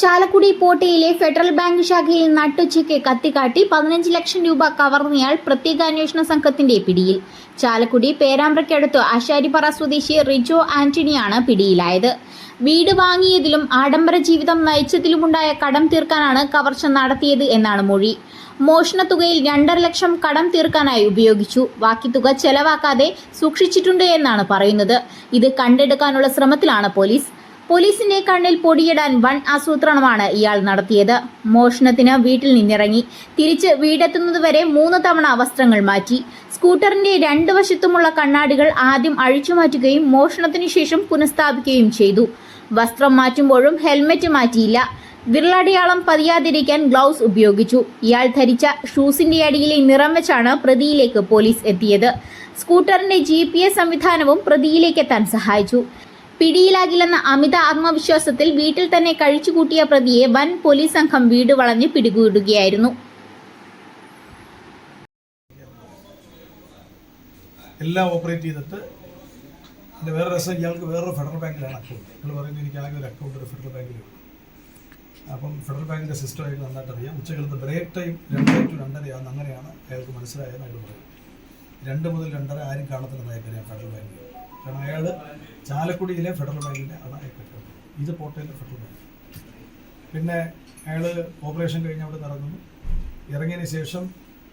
Chalakudy പോട്ടയിലെ federal bank ശാഖയിൽ നട്ടുച്ചയ്ക്ക് കത്തിക്കാട്ടി പതിനഞ്ച് ലക്ഷം രൂപ കവർന്നയാൾ പ്രത്യേക അന്വേഷണ സംഘത്തിന്റെ പിടിയിൽ. ചാലക്കുടി പേരാമ്പ്രയ്ക്കടുത്ത് അശാരിപ്പറ സ്വദേശി റിജോ ആന്റണിയാണ് പിടിയിലായത്. വീട് വാങ്ങിയതിലും ആഡംബര ജീവിതം നയിച്ചതിലുമുണ്ടായ കടം തീർക്കാനാണ് കവർച്ച നടത്തിയത് എന്നാണ് മൊഴി. മോഷണ തുകയിൽ രണ്ടര ലക്ഷം കടം തീർക്കാനായി ഉപയോഗിച്ചു. ബാക്കി തുക ചെലവാക്കാതെ സൂക്ഷിച്ചിട്ടുണ്ട് എന്നാണ് പറയുന്നത്. ഇത് കണ്ടെടുക്കാനുള്ള ശ്രമത്തിലാണ് പോലീസ്. പോലീസിന്റെ കണ്ണിൽ പൊടിയിടാൻ വൻ ആസൂത്രണമാണ് ഇയാൾ നടത്തിയത്. മോഷണത്തിന് വീട്ടിൽ നിന്നിറങ്ങി. തിരിച്ച് വീടെത്തുന്നതുവരെ മൂന്ന് തവണ വസ്ത്രങ്ങൾ മാറ്റി. സ്കൂട്ടറിന്റെ രണ്ട് വശത്തുമുള്ള കണ്ണാടികൾ ആദ്യം അഴിച്ചുമാറ്റുകയും മോഷണത്തിനു ശേഷം പുനഃസ്ഥാപിക്കുകയും ചെയ്തു. വസ്ത്രം മാറ്റുമ്പോഴും ഹെൽമെറ്റ് മാറ്റിയില്ല. വിരലടയാളം പതിയാതിരിക്കാൻ ഗ്ലൗസ് ഉപയോഗിച്ചു. ഇയാൾ ധരിച്ച ഷൂസിന്റെ അടിയിലെ നിറം വെച്ചാണ് പ്രതിയിലേക്ക് പോലീസ് എത്തിയത്. സ്കൂട്ടറിന്റെ ജി സംവിധാനവും പ്രതിയിലേക്ക് എത്താൻ സഹായിച്ചു. പിടിയിലാകില്ലെന്ന അമിത ആത്മവിശ്വാസത്തിൽ വീട്ടിൽ തന്നെ കഴിച്ചുകൂട്ടിയ പ്രതിയെ വൻ പോലീസ് സംഘം വീട് വളഞ്ഞ് പിടികൂടുകയായിരുന്നു. എല്ലാം ഓപ്പറേറ്റ് ചെയ്തിട്ട് എന്റെ വേറെ രസം ഇയാൾക്ക് വേറൊരു ഫെഡറൽ ബാങ്കിലാണ് അക്കൗണ്ട്. നിങ്ങൾ പറയുന്നത് എനിക്ക് ആകെ ഒരു അക്കൗണ്ട് ഒരു ഫെഡറൽ ബാങ്കിലുണ്ട് അപ്പം ഫെഡറൽ ബാങ്കിന്റെ സിസ്റ്റം അയാൾക്ക് നന്നായിട്ട് അറിയാം ഉച്ചകാലത്ത് ബ്രേക്ക് ടൈം രണ്ടര ടു രണ്ടരയാണ് അങ്ങനെയാണ് അയാൾക്ക് മനസ്സിലായെന്ന് അയാൾ പറയും. രണ്ട് മുതൽ രണ്ടര ആരും കാണത്തില്ലെന്ന് അയാൾക്കറിയാം ഫെഡറൽ ബാങ്കിൽ. കാരണം അയാൾ ചാലക്കുടിയിലെ ഫെഡറൽ ബാങ്കിന്റെ അയാൾക്ക് ഇത് പോട്ടയിലെ ഫെഡറൽ ബാങ്ക്. പിന്നെ അയാൾ ഓപ്പറേഷൻ കഴിഞ്ഞ് അവിടെ ഇറങ്ങുന്നു ഇറങ്ങിയതിന് ശേഷം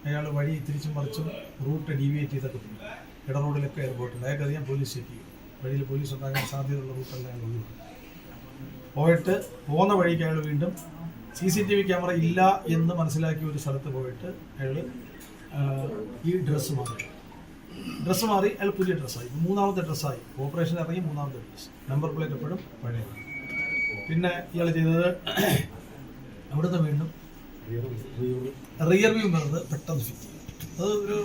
അയാൾ വഴി തിരിച്ചും മറിച്ചും റൂട്ട് ഡീവിയേറ്റ് ചെയ്തൊക്കെ പോയി ഇട റോഡിലൊക്കെ പോയിട്ടുണ്ട് അയാൾക്കറിയാം പോലീസ് ചെക്ക് ചെയ്യും. വഴിയിൽ പോലീസ് ഉണ്ടാകാൻ സാധ്യതയുള്ള റൂട്ടെല്ലാം അയാൾ ഒഴിവാക്കും. പോയിട്ട് പോകുന്ന വഴിക്ക് അയാൾ വീണ്ടും C C T V camera ഇല്ല എന്ന് മനസ്സിലാക്കിയ ഒരു സ്ഥലത്ത് പോയിട്ട് അയാൾ ഈ ഡ്രസ്സ് മാറി ഡ്രസ്സ് മാറി അയാൾ പുതിയ ഡ്രസ്സായി. മൂന്നാമത്തെ ഡ്രസ്സായി. ഓപ്പറേഷൻ ഇറങ്ങി മൂന്നാമത്തെ ഡ്രസ്സ്. നമ്പർ പ്ലേറ്റ് എപ്പോഴും പഴയത് പിന്നെ ഇയാൾ ചെയ്തത് അവിടുന്ന് വീണ്ടും റിയർ വ്യൂ എന്നത് പെട്ടെന്ന് ഫിറ്റ് ചെയ്യും അത് ഒരു